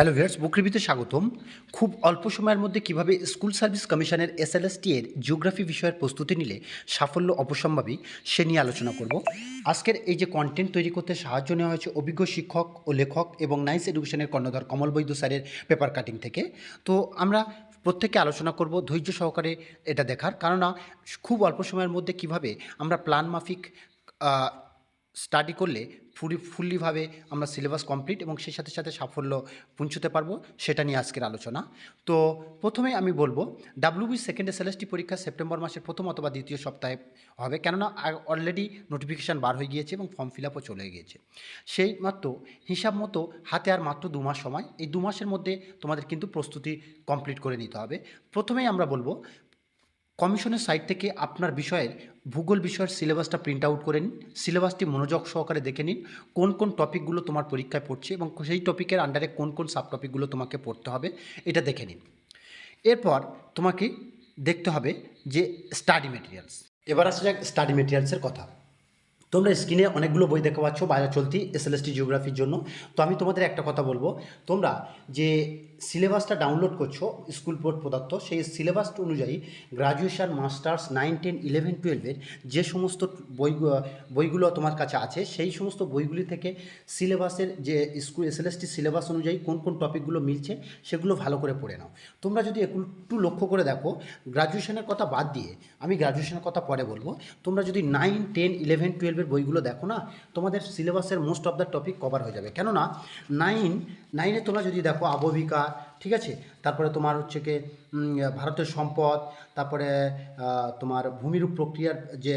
Hello viewers বুক রিভিউতে স্বাগতম। খুব অল্প সময়ের মধ্যে কীভাবে স্কুল সার্ভিস কমিশনের এসএলএসটি এর জিওগ্রাফি বিষয়ের প্রস্তুতি নিলে সাফল্য অবসম্ভাবী সে নিয়ে আলোচনা করব। আজকের এই যে কন্টেন্ট তৈরি করতে সাহায্য নেওয়া হয়েছে অভিজ্ঞ শিক্ষক ও লেখক এবং নাইস এডুকেশনের কর্ণধার কমল বৈদ্য স্যারের পেপার কাটিং থেকে। তো আমরা প্রত্যেকে আলোচনা করব, ধৈর্য সহকারে এটা দেখার। কেননা, খুব অল্প সময়ের মধ্যে কীভাবে আমরা প্ল্যান মাফিক স্টাডি করলে ফুলি ফুল্লিভাবে আমরা সিলেবাস কমপ্লিট এবং সেই সাথে সাথে সাফল্য পৌঁছতে পারব, সেটা নিয়ে আজকের আলোচনা। তো প্রথমে আমি বলব ডাব্লিউবি সেকেন্ড এসএলএসটি পরীক্ষা সেপ্টেম্বর মাসের প্রথম অথবা দ্বিতীয় সপ্তাহে হবে, কেননা অলরেডি নোটিফিকেশান বার হয়ে গিয়েছে এবং ফর্ম ফিল আপও চলে গিয়েছে। সেই মাত্র হিসাব মতো হাতে আর মাত্র দু মাস সময়, এই দু মাসের মধ্যে তোমাদের কিন্তু প্রস্তুতি কমপ্লিট করে নিতে হবে। প্রথমেই আমরা বলব কমিশনের সাইট থেকে আপনার বিষয়ের ভূগোল বিষয়ের সিলেবাসটা প্রিন্ট আউট করে নিন। সিলেবাসটি মনোযোগ সহকারে দেখে নিন, কোন কোন টপিকগুলো তোমার পরীক্ষায় পড়ছে এবং সেই টপিকের আন্ডারে কোন কোন সাব টপিকগুলো তোমাকে পড়তে হবে, এটা দেখে নিন। এরপর তোমাকে দেখতে হবে যে স্টাডি মেটেরিয়ালস এবার আসা যাক স্টাডি মেটেরিয়ালসের কথা। তোমরা স্ক্রিনে অনেকগুলো বই দেখতে পাচ্ছ বাজার চলতি এসএলএসটি জিওগ্রাফির জন্য। তো আমি তোমাদের একটা কথা বলব। তোমরা যে সিলেবাসটা ডাউনলোড করছ স্কুল বোর্ড প্রদত্ত, সেই সিলেবাস অনুযায়ী graduation masters nine ten eleven টুয়েলভের যে সমস্ত বই, বইগুলো তোমার কাছে আছে, সেই সমস্ত বইগুলি থেকে সিলেবাসের যে স্কুল এসএলএসটি সিলেবাস অনুযায়ী কোন কোন টপিকগুলো মিলছে, সেগুলো ভালো করে পড়ে নাও। তোমরা যদি একটু লক্ষ্য করে দেখো গ্রাজুয়েশনের কথা বাদ দিয়ে আমি গ্রাজুয়েশনের কথা পরে বলব, তোমরা যদি নাইন টেন ইলেভেন টুয়েলভের বইগুলো দেখো না, তোমাদের সিলেবাসের most of the topic cover হয়ে যাবে। কেননা নাইন নাইনে তোমরা যদি দেখো আবহবিকা ঠিক আছে? তারপরে তোমার হচ্ছে কি ভারতের সম্পদ, তারপরে তোমার ভূমিরূপ প্রক্রিয়ার যে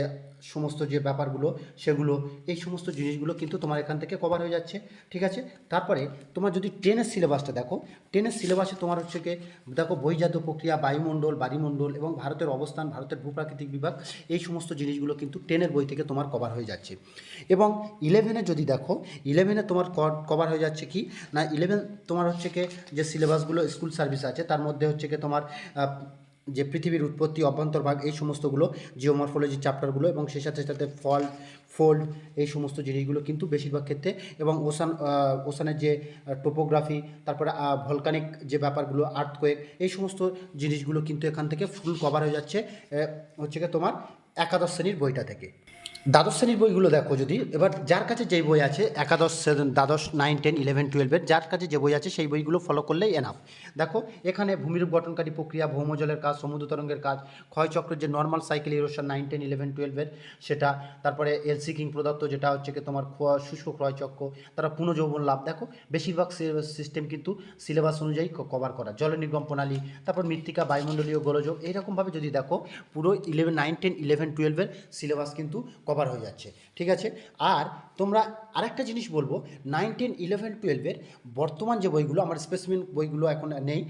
সমস্ত যে ব্যাপারগুলো, সেগুলো, এই সমস্ত জিনিসগুলো কিন্তু তোমার এখান থেকে কভার হয়ে যাচ্ছে, ঠিক আছে? তারপরে তোমার যদি টেনের সিলেবাসটা দেখো টেনের সিলেবাসে তোমার হচ্ছে কি, দেখো বহিজাত প্রক্রিয়া, বায়ুমণ্ডল বাড়িমণ্ডল এবং ভারতের অবস্থান, ভারতের ভূপ্রাকৃতিক বিভাগ, এই সমস্ত জিনিসগুলো কিন্তু টেনের বই থেকে তোমার কভার হয়ে যাচ্ছে। এবং ইলেভেনে যদি দেখো ইলেভেনে তোমার কভার হয়ে যাচ্ছে কি? না ইলেভেন তোমার হচ্ছে কি, যে সিলেবাসগুলো স্কুল সার্ভিস আছে, তার মধ্যে হচ্ছে কি তোমার যে পৃথিবীর উৎপত্তি অভ্যন্তরভাগ এই সমস্তগুলো জিওমরফোলজি চ্যাপ্টারগুলো এবং সেই সাথে সাথে ফল ফোল্ড এই সমস্ত জিনিসগুলো কিন্তু বেশিরভাগ ক্ষেত্রে এবং ওসান ওসানের যে টোপোগ্রাফি তারপরে ভলকানিক যে ব্যাপারগুলো আর্থকোয়েক এই সমস্ত জিনিসগুলো কিন্তু এখান থেকে ফুল কভার হয়ে যাচ্ছে হচ্ছে তোমার একাদশ শ্রেণির বইটা থেকে। দ্বাদশ শ্রেণির বইগুলো দেখো যদি। এবার যার কাছে যেই বই আছে, একাদশ দ্বাদশ, নাইন, টেন, ইলেভেন, টুয়েলভের, যার কাছে যে বই আছে সেই বইগুলো ফলো করলেই এনাফ দেখো, এখানে ভূমিরূপ গঠনকারী প্রক্রিয়া ভৌমজলের কাজ, সমুদ্র তরঙ্গের কাজ ক্ষয়চক্রের যে normal cycle erosion nine ten eleven টুয়েলভের সেটা, তারপরে এলসি কিং প্রদত্ত যেটা হচ্ছে কি তোমার শুষ্ক ক্ষয়চক্র তারা পুনঃযৌবন লাভ। দেখো, বেশিরভাগ সিস্টেম কিন্তু সিলেবাস অনুযায়ী কভার করা। জল নির্গম প্রণালী, তারপর মৃত্তিকা, বায়ুমণ্ডলীয় গোলযোগ, এইরকমভাবে যদি দেখো, পুরো ইলেভেন নাইন টেন ইলেভেন টুয়েলভের সিলেবাস কিন্তু কভার হয়ে যাচ্ছে, ঠিক আছে? আর তোমরা আরেকটা জিনিস বলব নাইনটিন ইলেভেন টুয়েলভের বর্তমান যে বইগুলো, আমার স্পেসিমেন বইগুলো এখন নেই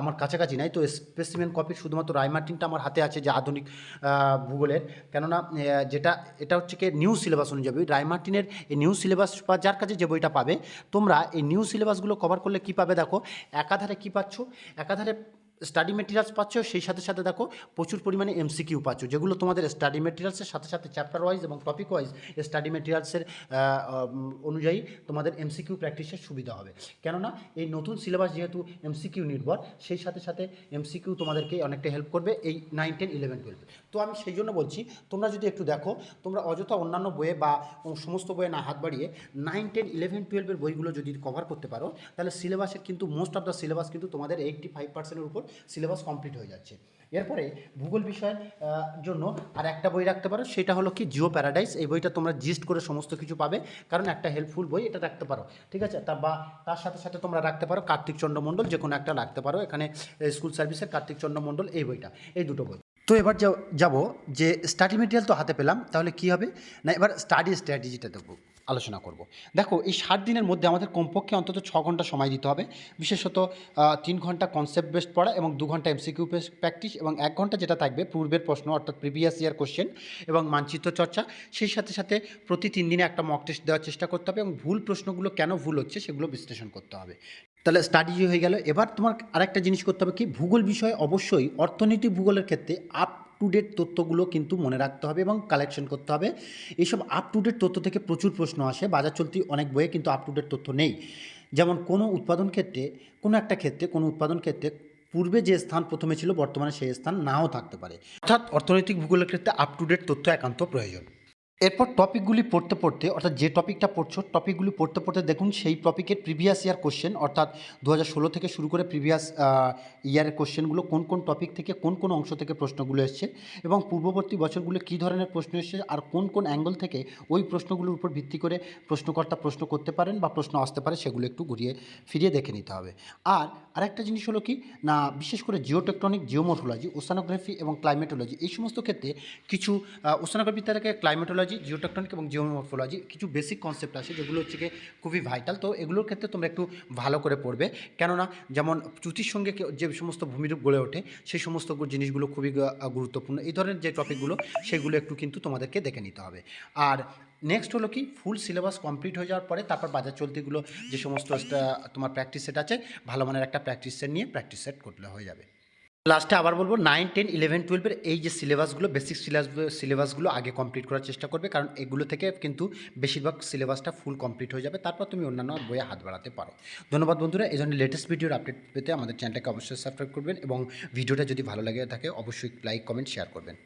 আমার কাছাকাছি নাই, তো স্পেসিমেন কপি শুধুমাত্র রায়মার্টিনটা আমার হাতে আছে যে আধুনিক ভূগোলের। কেননা যেটা, এটা হচ্ছে কি নিউ সিলেবাস অনুযায়ী রায়মার্টিনের এই নিউ সিলেবাস বা যার কাছে যে বইটা পাবে, তোমরা এই নিউ সিলেবাসগুলো কভার করলে কি পাবে দেখো? একাধারে কি পাচ্ছ? একাধারে স্টাডি মেটেরিয়ালস পাচ্ছ, সেই সাথে সাথে দেখো প্রচুর পরিমাণে এমসিকিউ পাচ্ছ, যেগুলো তোমাদের স্টাডি মেটেরিয়ালসের সাথে সাথে চ্যাপ্টার ওয়াইজ এবং টপিক ওয়াইজ স্টাডি মেটেরিয়ালসের অনুযায়ী তোমাদের এমসিকিউ প্র্যাকটিসের সুবিধা হবে। কেননা এই নতুন সিলেবাস যেহেতু এমসিকিউ নির্ভর, সেই সাথে সাথে এমসিকিউ তোমাদেরকে অনেকটা হেল্প করবে এই নাইন টেন ইলেভেন টুয়েলভ তো আমি সেই জন্য বলছি, তোমরা যদি একটু দেখো, তোমরা অযথা অন্যান্য বইয়ে বা সমস্ত বইয়ে না হাত বাড়িয়ে নাইন টেন ইলেভেন টুয়েলভের বইগুলো যদি কভার করতে পারো, তাহলে সিলেবাসের কিন্তু মোস্ট অফ দ্য সিলেবাস কিন্তু তোমাদের এইটটি ফাইভ পার্সেন্টের উপর সিলেবাস কমপ্লিট হয়ে যাচ্ছে। এরপরে ভূগোল বিষয়ের জন্য আর একটা বই রাখতে পারো, সেটা হলো কি জিও প্যারাডাইস। এই বইটা তোমরা জিস্ট করে সমস্ত কিছু পাবে, কারণ একটা হেল্পফুল বই এটা রাখতে পারো, ঠিক আছে? তা বা তার সাথে সাথে তোমরা রাখতে পারো কার্তিক চন্দ্রমণ্ডল যে কোনো একটা রাখতে পারো। এখানে স্কুল সার্ভিসের কার্তিক চন্দ্রমণ্ডল, এই বইটা, এই দুটো বই। তো এবার যাব যে স্টাডি মেটেরিয়াল তো হাতে পেলাম, তাহলে কি হবে? না, এবার স্টাডি স্ট্র্যাটেজিটা দেখব, আলোচনা করব। দেখো, এই ষাট দিনের মধ্যে আমাদের কমপক্ষে অন্তত ছ ঘণ্টা সময় দিতে হবে। বিশেষত তিন ঘণ্টা কনসেপ্ট বেসড পড়া এবং দু ঘণ্টা এমসিকিউ প্র্যাকটিস এবং এক ঘণ্টা যেটা থাকবে পূর্বের প্রশ্ন, অর্থাৎ প্রিভিয়াস ইয়ার কোশ্চেন এবং মানচিত্র চর্চা। সেই সাথে সাথে প্রতি তিন দিনে একটা মক টেস্ট দেওয়ার চেষ্টা করতে হবে এবং ভুল প্রশ্নগুলো কেন ভুল হচ্ছে সেগুলো বিশ্লেষণ করতে হবে। তাহলে স্টাডি হয়ে গেল। এবার তোমার আরেকটা জিনিস করতে হবে কি, ভূগোল বিষয়ে অবশ্যই অর্থনীতি ভূগোলের ক্ষেত্রে আপ টু ডেট তথ্যগুলো কিন্তু মনে রাখতে হবে এবং কালেকশন করতে হবে। এইসব আপ টু ডেট তথ্য থেকে প্রচুর প্রশ্ন আসে, বাজার চলতি অনেক বইয়ে কিন্তু আপ টু ডেট তথ্য নেই। যেমন কোনো উৎপাদন ক্ষেত্রে, কোনো একটা ক্ষেত্রে, কোনো উৎপাদন ক্ষেত্রে পূর্বে যে স্থান প্রথমে ছিল, বর্তমানে সেই স্থান নাও থাকতে পারে। অর্থাৎ অর্থনৈতিক ভূগোলের ক্ষেত্রে আপ টু ডেট তথ্য একান্ত প্রয়োজন। এরপর টপিকগুলি পড়তে পড়তে, অর্থাৎ যে টপিকটা পড়ছো, টপিকগুলি পড়তে পড়তে দেখুন সেই টপিকের প্রিভিয়াস ইয়ার কোশ্চেন অর্থাৎ দু থেকে শুরু করে প্রিভিয়াস ইয়ারের কোশ্চেনগুলো কোন কোন টপিক থেকে কোন কোন অংশ থেকে প্রশ্নগুলো এসছে এবং পূর্ববর্তী বছরগুলো কী ধরনের প্রশ্ন এসছে আর কোন কোন অ্যাঙ্গেল থেকে ওই প্রশ্নগুলোর উপর ভিত্তি করে প্রশ্নকর্তা প্রশ্ন করতে পারেন বা প্রশ্ন আসতে পারে সেগুলো একটু ঘুরিয়ে ফিরিয়ে দেখে নিতে হবে। আর আরেকটা জিনিস হলো কি, না, বিশেষ করে জিওটেকটনিক জিওমোর্ফোলজি ওসানোগ্রাফি এবং ক্লাইমেটোলজি এই সমস্ত ক্ষেত্রে কিছু ওসানোগ্রাফি থেকে ক্লাইমেটোলজি জিওটেকটনিক এবং জিওমোর্ফোলজি কিছু বেসিক কনসেপ্ট আছে যেগুলো হচ্ছে গিয়ে খুবই ভাইটাল তো এগুলোর ক্ষেত্রে তোমরা একটু ভালো করে পড়বে। কেননা যেমন চ্যুতির সঙ্গে যে সমস্ত ভূমিরূপ গড়ে ওঠে, সেই সমস্ত জিনিসগুলো খুবই গুরুত্বপূর্ণ। এই ধরনের যে টপিকগুলো, সেগুলো একটু কিন্তু তোমাদেরকে দেখে নিতে হবে। আর নেক্সট হলো কি ফুল সিলেবাস কমপ্লিট হয়ে যাওয়ার পরে তারপর বাজার চলতিগুলো, যে সমস্ত তোমার প্র্যাকটিস সেট আছে, ভালো মানের একটা প্র্যাকটিস সেট নিয়ে প্র্যাকটিস সেট করলে হয়ে যাবে। লাস্টে আবার বলব নাইন টেন ইলেভেন টুয়েলভের এই যে সিলেবাসগুলো বেসিক সিলেবাস সিলেবাসগুলো আগে কমপ্লিট করার চেষ্টা করবে, কারণ এগুলো থেকে কিন্তু বেশিরভাগ সিলেবাসটা ফুল কমপ্লিট হয়ে যাবে। তারপর তুমি অন্যান্য বইয়ে হাত বাড়াতে পারো। ধন্যবাদ বন্ধুরা, এই জন্য লেটেস্ট ভিডিওর আপডেট পেতে আমাদের চ্যানেলটাকে অবশ্যই সাবস্ক্রাইব করবেন এবং ভিডিওটা যদি ভালো লাগে থাকে, অবশ্যই লাইক কমেন্ট শেয়ার করবেন।